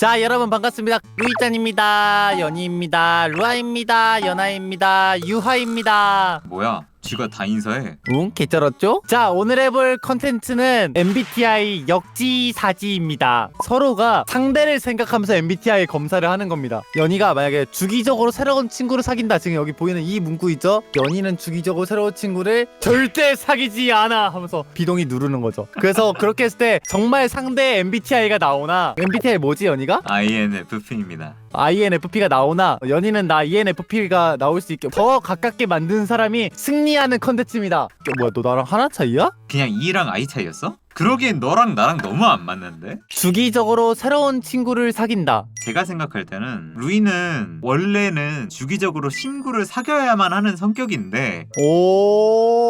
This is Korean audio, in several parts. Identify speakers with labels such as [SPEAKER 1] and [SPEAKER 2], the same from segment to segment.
[SPEAKER 1] 자 여러분 반갑습니다. 루이짠입니다. 연희입니다. 루아입니다. 연아입니다. 유하입니다.
[SPEAKER 2] 뭐야? 쥐가 다 인사해.
[SPEAKER 1] 응 개쩔었죠? 자 오늘 해볼 컨텐츠는 MBTI 역지사지입니다 서로가 상대를 생각하면서 MBTI 검사를 하는 겁니다 연희가 만약에 주기적으로 새로운 친구를 사귄다 지금 여기 보이는 이 문구 있죠? 연희는 주기적으로 새로운 친구를 절대 사귀지 않아 하면서 비동이 누르는 거죠 그래서 그렇게 했을 때 정말 상대 MBTI가 나오나 MBTI 뭐지 연희가?
[SPEAKER 2] INFP입니다.
[SPEAKER 1] INFP가 나오나 연희는 나 ENFP가 나올 수 있게 더 가깝게 만드는 사람이 승리하는 컨텐츠입니다. 어, 뭐야 너 나랑 하나 차이야?
[SPEAKER 2] 그냥 E랑 I 차이였어? 그러기엔 너랑 나랑 너무 안 맞는데?
[SPEAKER 1] 주기적으로 새로운 친구를 사귄다.
[SPEAKER 2] 제가 생각할 때는 루이는 원래는 주기적으로 친구를 사귀어야만 하는 성격인데
[SPEAKER 1] 오.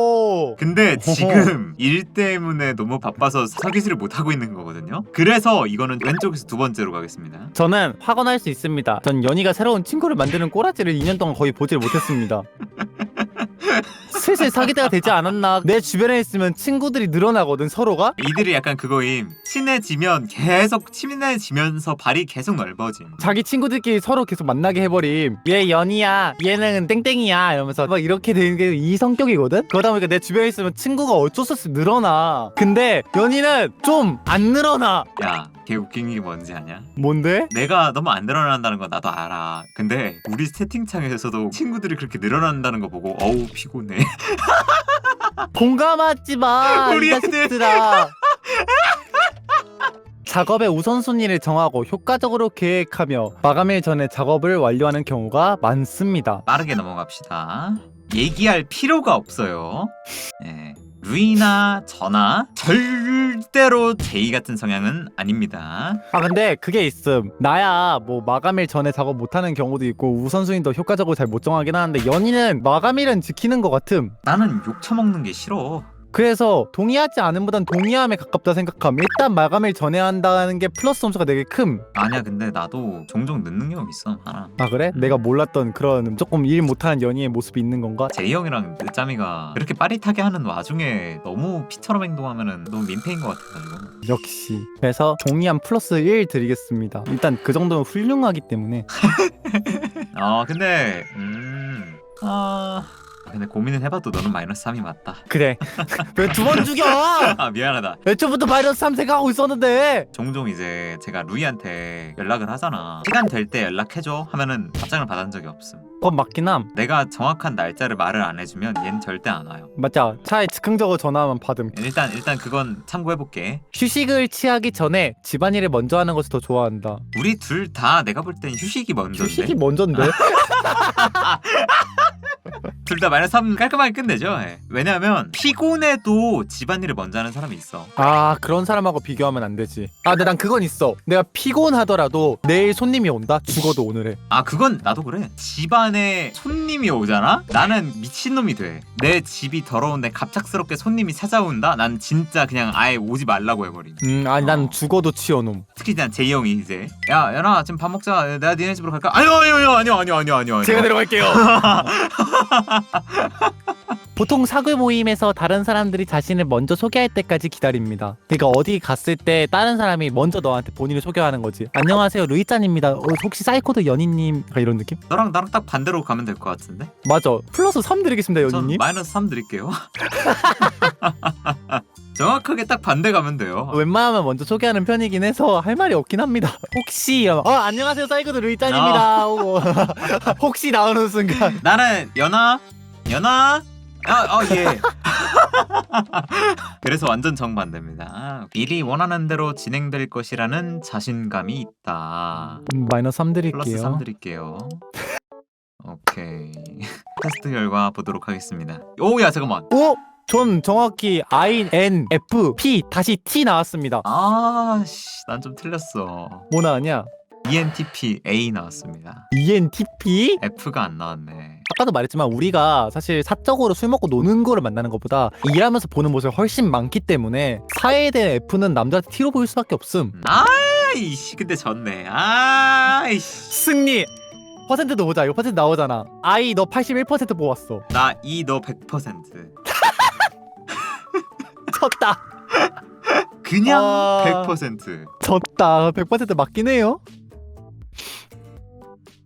[SPEAKER 2] 근데 지금 일 때문에 너무 바빠서 사귀지를 못하고 있는 거거든요. 그래서 이거는 왼쪽에서 두 번째로 가겠습니다.
[SPEAKER 1] 저는 확언할 수 있습니다. 전 연희가 새로운 친구를 만드는 꼬라지를 2년 동안 거의 보질 못했습니다. 슬슬 사귀 때가 되지 않았나? 내 주변에 있으면 친구들이 늘어나거든 서로가.
[SPEAKER 2] 이들이 약간 그거임. 친해지면 계속 친해지면서 발이 계속 넓어짐.
[SPEAKER 1] 자기 친구들끼리 서로 계속 만나게 해버림. 얘 연이야, 얘는 땡땡이야 이러면서 막 이렇게 되는 게 이 성격이거든. 그러다 보니까 내 주변에 있으면 친구가 어쩔 수 없이 늘어나. 근데 연이는 좀 안 늘어나.
[SPEAKER 2] 야, 걔 웃긴 게 뭔지 아냐?
[SPEAKER 1] 뭔데?
[SPEAKER 2] 내가 너무 안 늘어난다는 거 나도 알아. 근데 우리 채팅창에서도 친구들이 그렇게 늘어난다는 거 보고 어우 피곤해.
[SPEAKER 1] 공감하지 마.
[SPEAKER 2] 우리
[SPEAKER 1] 이
[SPEAKER 2] 애들.
[SPEAKER 1] 자식들아. 작업의 우선순위를 정하고 효과적으로 계획하며 마감일 전에 작업을 완료하는 경우가 많습니다.
[SPEAKER 2] 빠르게 넘어갑시다. 얘기할 필요가 없어요. 예. 루이나 저나 절대로 제이 같은 성향은 아닙니다.
[SPEAKER 1] 아 근데 그게 있음 나야 뭐 마감일 전에 작업 못하는 경우도 있고 우선순위도 효과적으로 잘 못 정하긴 하는데 연희는 마감일은 지키는 것 같음
[SPEAKER 2] 나는 욕 처먹는 게 싫어.
[SPEAKER 1] 그래서 동의하지 않음보단 동의함에 가깝다 생각함 일단 마감일 전에 한다는 게 플러스 점수가 되게 큼
[SPEAKER 2] 아니야 근데 나도 종종 늦는 경우 있어 하나.
[SPEAKER 1] 아 그래? 내가 몰랐던 그런 조금 일 못하는 연희의 모습이 있는 건가?
[SPEAKER 2] 제이 형이랑 늦잠이가 그렇게 빠릿하게 하는 와중에 너무 피처럼 행동하면은 너무 민폐인 것 같아가지고.
[SPEAKER 1] 역시 그래서 동의함 플러스 1 드리겠습니다 일단 그 정도면 훌륭하기 때문에
[SPEAKER 2] 아 근데 음. 아 근데 고민을 해봐도 너는 마이너스 3이 맞다.
[SPEAKER 1] 그래 왜 두 번 죽여
[SPEAKER 2] 아 미안하다.
[SPEAKER 1] 애초부터 마이너스 3 생각하고 있었는데
[SPEAKER 2] 종종 이제 제가 루이한테 연락을 하잖아. 시간 될 때 연락해줘 하면은 답장을 받은 적이 없음.
[SPEAKER 1] 그건 맞긴 함
[SPEAKER 2] 내가 정확한 날짜를 말을 안 해주면 얜 절대 안 와요.
[SPEAKER 1] 맞자 차에 즉흥적으로 전화만 받음
[SPEAKER 2] 일단 일단 그건 참고해볼게.
[SPEAKER 1] 휴식을 취하기 전에 집안일을 먼저 하는 것을 더 좋아한다
[SPEAKER 2] 우리 둘 다 내가 볼 땐 휴식이 먼저인데.
[SPEAKER 1] 휴식이 먼저인데?
[SPEAKER 2] 둘 다 마이너스 3 깔끔하게 끝내죠. 예. 왜냐하면 피곤해도 집안일을 먼저 하는 사람이 있어.
[SPEAKER 1] 아 그런 사람하고 비교하면 안 되지 아 근데 난 그건 있어 내가 피곤하더라도 내일 손님이 온다? 죽어도 오늘 해
[SPEAKER 2] 아 그건 나도 그래. 집안에 손님이 오잖아. 나는 미친놈이 돼. 내 집이 더러운데 갑작스럽게 손님이 찾아온다. 난 진짜 그냥 아예 오지 말라고 해버림.
[SPEAKER 1] 음, 아니 난
[SPEAKER 2] 어.
[SPEAKER 1] 죽어도 치워놈
[SPEAKER 2] 특히 난 제이 형이 이제 야 연아 지금 밥 먹자 내가 니네 집으로 갈까 아니요 아니요 아니요 아니요 아니요 아니요 아니요
[SPEAKER 1] 제가 내려갈게요 보통 사교 모임에서 다른 사람들이 자신을 먼저 소개할 때까지 기다립니다. 그러니까 어디 갔을 때 다른 사람이 먼저 너한테 본인을 소개하는 거지. 안녕하세요, 루이짠입니다. 어, 혹시 사이코드? 약간 이런 느낌?
[SPEAKER 2] 너랑 나랑 딱 반대로 가면 될 것 같은데
[SPEAKER 1] 맞아. 플러스 3 드리겠습니다,
[SPEAKER 2] 전
[SPEAKER 1] 연희님.
[SPEAKER 2] 마이너스 3 드릴게요 정확하게 딱 반대 가면 돼요.
[SPEAKER 1] 웬만하면 먼저 소개하는 편이긴 해서 할 말이 없긴 합니다. 혹시 어 안녕하세요, 사이코드 루이짠입니다. 하고. 혹시 나오는 순간.
[SPEAKER 2] 나는 연아? 연아? 아 어 예. 그래서 완전 정반대입니다. 미리 원하는 대로 진행될 것이라는 자신감이 있다.
[SPEAKER 1] 음, 마이너스 3
[SPEAKER 2] 플러스
[SPEAKER 1] 드릴게요.
[SPEAKER 2] 3 드릴게요. 오케이. 테스트 결과 보도록 하겠습니다. 오 야 잠깐만.
[SPEAKER 1] 오! 전 정확히 INFP 다시 T 나왔습니다.
[SPEAKER 2] 아 씨 난 좀 틀렸어
[SPEAKER 1] 뭐 나왔냐?
[SPEAKER 2] ENTP A 나왔습니다
[SPEAKER 1] ENTP?
[SPEAKER 2] F가 안 나왔네
[SPEAKER 1] 아까도 말했지만 우리가 사실 사적으로 술 먹고 노는 거를 만나는 것보다 일하면서 보는 모습이 훨씬 많기 때문에 사회에 대한 F는 남자한테 T로 보일 수밖에 없음.
[SPEAKER 2] 아이씨 근데 졌네 아이씨
[SPEAKER 1] 승리! 퍼센트도 보자. 이거 퍼센트 나오잖아. I 너 81% 뽑았어.
[SPEAKER 2] 나 E 너 100%
[SPEAKER 1] 졌다.
[SPEAKER 2] 그냥
[SPEAKER 1] 아.
[SPEAKER 2] 100%
[SPEAKER 1] 졌다. 100% 맞긴 해요.